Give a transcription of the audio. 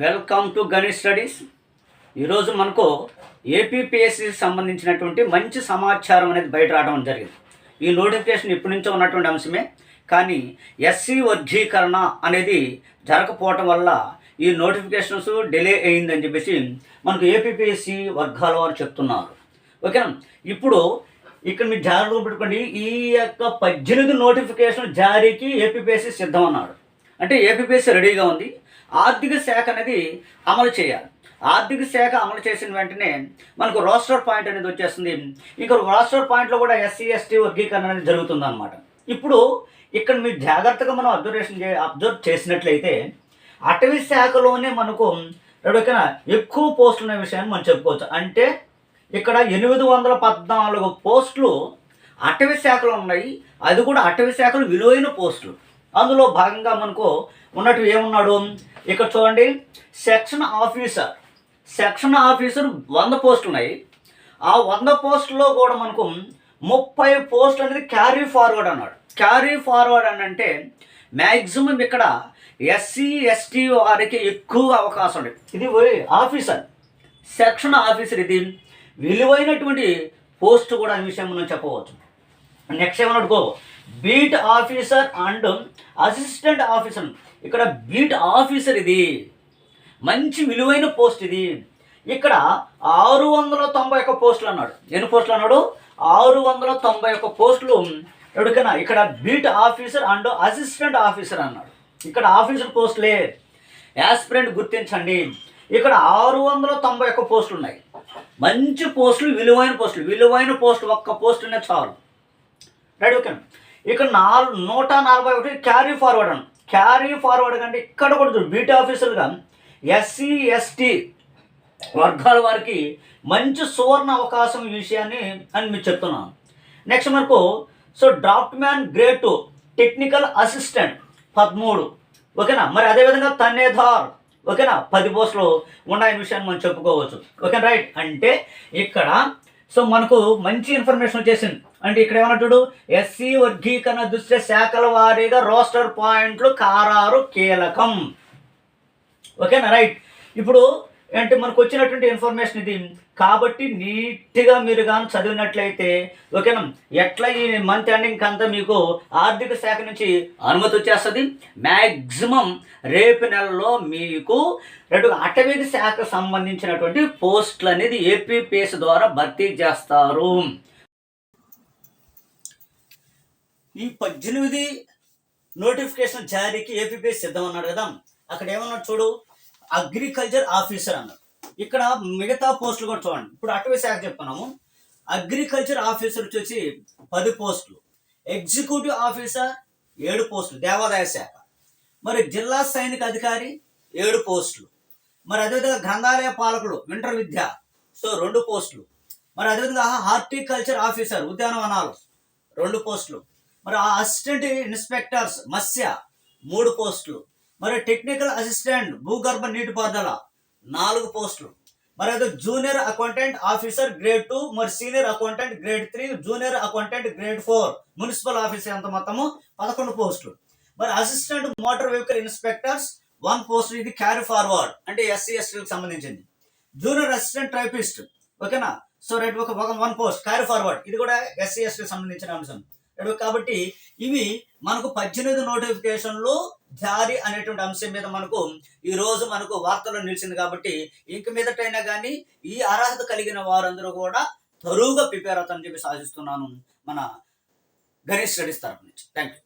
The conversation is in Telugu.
Welcome to Ganesh studies. ఈరోజు మనకు ఏపీపీఎస్సి సంబంధించినటువంటి మంచి సమాచారం అనేది బయట రావడం జరిగింది. ఈ నోటిఫికేషన్ ఇప్పటి నుంచో ఉన్నటువంటి అంశమే. కానీ ఎస్సీ వర్గీకరణ అనేది జరగకపోవటం వల్ల ఈ నోటిఫికేషన్స్ డిలే అయిందని చెప్పేసి మనకు ఏపీపీఎస్సి వర్గాల వారు చెప్తున్నారు. ఓకేనా? ఇప్పుడు ఇక్కడ మీరు జాగ్రత్తగా పెట్టుకోండి. ఈ యొక్క పద్దెనిమిది నోటిఫికేషన్ జారీకి ఏపీపీఎస్సి సిద్ధం అన్నాడు అంటే ఏపీపీఎస్సీ రెడీగా ఉంది. ఆర్థిక శాఖ అనేది అమలు చేయాలి. ఆర్థిక శాఖ అమలు చేసిన వెంటనే మనకు రోస్టర్ పాయింట్ అనేది వచ్చేస్తుంది. ఇంకా రోస్టర్ పాయింట్లో కూడా ఎస్సీ ఎస్టీ వర్గీకరణ అనేది జరుగుతుంది అనమాట ఇప్పుడు ఇక్కడ మీరు జాగ్రత్తగా మనం అబ్జర్వేషన్ చే అబ్జర్వ్ చేసినట్లయితే అటవీ శాఖలోనే మనకు ఎక్కడికైనా ఎక్కువ పోస్టులు ఉన్న విషయాన్ని మనం చెప్పుకోవచ్చు. అంటే ఇక్కడ ఎనిమిది వందల పద్నాలుగు పోస్టులు అటవీ శాఖలో ఉన్నాయి. అది కూడా అటవీ శాఖలు విలువైన పోస్టులు అందులో భాగంగా మనకు ఉన్నట్టు ఏమున్నాడు? ఇక్కడ చూడండి. Section officer. సెక్షన్ ఆఫీసర్ వంద పోస్టులు ఉన్నాయి. ఆ వంద పోస్టుల్లో కూడా మనకు ముప్పై పోస్టులు అనేది క్యారీ ఫార్వర్డ్ అన్నాడు. క్యారీ ఫార్వర్డ్ అని అంటే మ్యాక్సిమం ఇక్కడ ఎస్సీ ఎస్టీ వారికి ఎక్కువ అవకాశం ఉంది. ఇది ఆఫీసర్. సెక్షన్ ఆఫీసర్ ఇది విలువైనటువంటి పోస్ట్ కూడా అనే విషయం మనం చెప్పవచ్చు. Next ఏమన్నట్టుకో beat officer and assistant officer. ఇక్కడ బీట్ ఆఫీసర్ ఇది. మంచి విలువైన పోస్ట్ ఇది. ఇక్కడ ఆరు వందల తొంభై ఒక్క పోస్టులు అన్నాడు. ఎన్ని పోస్టులు అన్నాడు? ఆరు వందల తొంభై ఒక్క పోస్టులు. ఎవరికైనా ఇక్కడ beat officer and assistant officer అన్నాడు. ఇక్కడ ఆఫీసర్ పోస్టులే. యాస్పిరెంట్ గుర్తించండి. ఇక్కడ ఆరు వందల తొంభై ఒక్క పోస్టులు ఉన్నాయి. మంచి పోస్టులు విలువైన పోస్టులు. విలువైన పోస్ట్ ఒక్క పోస్ట్ అనే చాలు. రైట్ ఓకే ఇక్కడ నాలుగు నూట నలభై ఒకటి క్యారీ ఫార్వర్డ్ అని క్యారీ ఫార్వర్డ్ అంటే ఇక్కడ కూడా బీటీ ఆఫీసర్గా ఎస్సీ ఎస్టీ వర్గాల వారికి మంచి సువర్ణ అవకాశం ఈ విషయాన్ని అని మీకు చెప్తున్నాను. నెక్స్ట్ మనకు so draughtsman grade two technical assistant పదమూడు. ఓకేనా? మరి అదేవిధంగా తన్నేధార్ ఓకేనా? పది పోస్టులు ఉన్నాయని విషయాన్ని మనం చెప్పుకోవచ్చు. Okay right. అంటే ఇక్కడ సో మనకు మంచి ఇన్ఫర్మేషన్ వచ్చేసింది. అంటే ఇక్కడ ఏమన్నట్టు ఎస్సీ వర్గీకరణ దృష్ట్యా శాఖల వారీగా రోస్టర్ పాయింట్లు కారారు కీలకం. ఓకేనా? రైట్. ఇప్పుడు అంటే మనకు వచ్చినటువంటి ఇన్ఫర్మేషన్ ఇది. కాబట్టి నీట్గా మీరు కానీ చదివినట్లయితే ఓకేనా ఎట్లా ఈ మంత్ ఎండింగ్ అంతా మీకు ఆర్థిక శాఖ నుంచి అనుమతి వచ్చేస్తుంది? మ్యాక్సిమం రేపు నెలలో మీకు రెండు అటవీ శాఖ సంబంధించినటువంటి పోస్టులు అనేది ఏపీపీఎస్ ద్వారా భర్తీ చేస్తారు. ఈ పద్దెనిమిది నోటిఫికేషన్ జారీకి ఏపీపీఎస్ సిద్ధం అన్నాడు కదా. అక్కడ ఏమన్నా చూడు? అగ్రికల్చర్ ఆఫీసర్ అన్నారు. ఇక్కడ మిగతా పోస్టులు కూడా చూడండి. ఇప్పుడు అటవీ శాఖ చెప్తున్నాము. అగ్రికల్చర్ ఆఫీసర్ వచ్చేసి పది పోస్టులు. ఎగ్జిక్యూటివ్ ఆఫీసర్ ఏడు పోస్టులు. దేవాదాయ శాఖ. మరి జిల్లా సైనిక అధికారి ఏడు పోస్టులు. మరి అదేవిధంగా గ్రంథాలయ పాలకుడు ఇంటర్ విద్య. సో రెండు పోస్టులు. మరి అదేవిధంగా హార్టికల్చర్ ఆఫీసర్ ఉద్యానవనాలు రెండు పోస్టులు. మరి ఆ అసిస్టెంట్ ఇన్స్పెక్టర్స్ మత్స్య మూడు పోస్టులు. మరి టెక్నికల్ అసిస్టెంట్ భూగర్భ నీటిపారుదల నాలుగు పోస్టులు. మరి అదే junior accountant officer grade two మరి senior accountant grade three junior accountant grade four municipal officer ఎంత మొత్తము పదకొండు పోస్టులు. మరి assistant motor vehicle inspectors one post ఇది క్యారీ ఫార్వర్డ్ అంటే ఎస్సీ ఎస్టీలకు సంబంధించింది. జూనియర్ అసిస్టెంట్ టైపిస్ట్ ఓకేనా సో రైట్ ఒక వన్ పోస్ట్ క్యారీ ఫార్వర్డ్ ఇది కూడా ఎస్సీ ఎస్టీకి సంబంధించిన అంశం. కాబట్టి ఇవి మనకు పద్దెనిమిది నోటిఫికేషన్లు జారీ అనేటువంటి అంశం మీద మనకు ఈ రోజు మనకు వార్తల్లో నిలిచింది కాబట్టి ఇంక మీదటైనా కానీ ఈ అర్హత కలిగిన వారందరూ కూడా తరువుగా ప్రిపేర్ అవుతారని చెప్పి సాధిస్తున్నాను మన గణేష్ స్టడీస్ తరపు నుంచి. Thank you